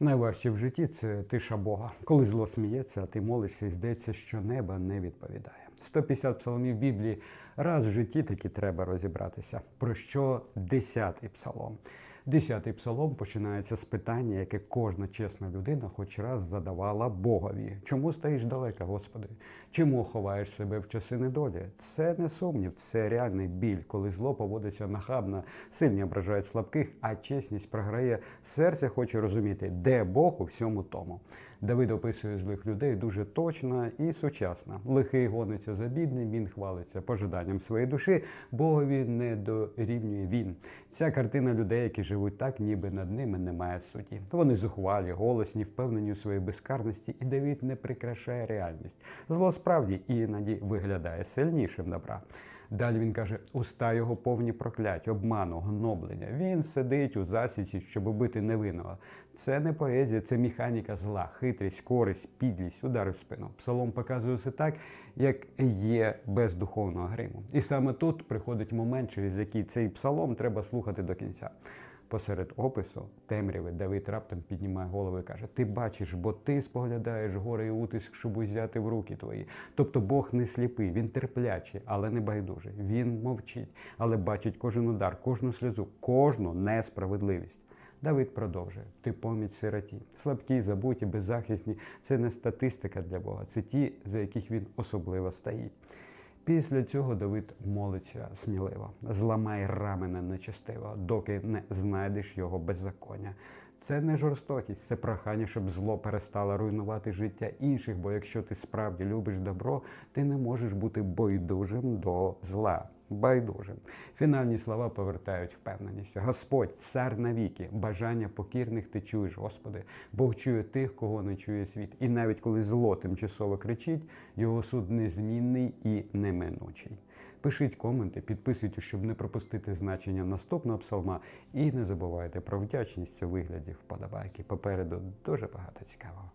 Найважче в житті це тиша Бога. Коли зло сміється, а ти молишся і здається, що небо не відповідає. 150 псалмів Біблії раз в житті таки треба розібратися. Про що десятий псалом? Десятий псалом починається з питання, яке кожна чесна людина хоч раз задавала Богові. Чому стоїш далеко, Господи? Чому ховаєш себе в часи недолі? Це не сумнів, це реальний біль, коли зло поводиться нахабно, сильні ображають слабких, а чесність програє. Серце хоче розуміти, де Бог у всьому тому. Давид описує злих людей дуже точно і сучасно. Лихий гониться за бідним, він хвалиться пожиданням своєї душі, Богові не дорівнює він. Ця картина людей, які живуть так, ніби над ними немає суті. Вони зухвалі, голосні, впевнені у своїй безкарності, і Давід не прикрашає реальність. Зло справді іноді виглядає сильнішим добра. Далі він каже: уста його повні проклять, обману, гноблення. Він сидить у засічі, щоб убити невинного. Це не поезія, це механіка зла, хитрість, користь, підлість, удари в спину. Псалом показує все так, як є без духовного гриму. І саме тут приходить момент, через який цей псалом треба слухати до кінця. Посеред опису темряви Давид раптом піднімає голову і каже: Ти бачиш, бо ти споглядаєш гори і утиск, щоб узяти в руки твої. Тобто Бог не сліпий, він терплячий, але не байдужий. Він мовчить, але бачить кожен удар, кожну сльозу, кожну несправедливість. Давид продовжує: ти поміч сироті, слабкі, забуті, беззахисні. Це не статистика для Бога, це ті, за яких він особливо стоїть. Після цього Давид молиться сміливо, зламай рамена нечестиво, доки не знайдеш його беззаконня. Це не жорстокість, це прохання, щоб зло перестало руйнувати життя інших. Бо якщо ти справді любиш добро, ти не можеш бути байдужим до зла. Байдужим. Фінальні слова повертають впевненість. Господь, цар навіки, бажання покірних ти чуєш, Господи. Бог чує тих, кого не чує світ. І навіть коли зло тимчасово кричить, його суд незмінний і неминучий. Пишіть коменти, підписуйтесь, щоб не пропустити значення наступного псалма. І не забувайте про вдячність у вигляді вподобайки. Попереду дуже багато цікавого.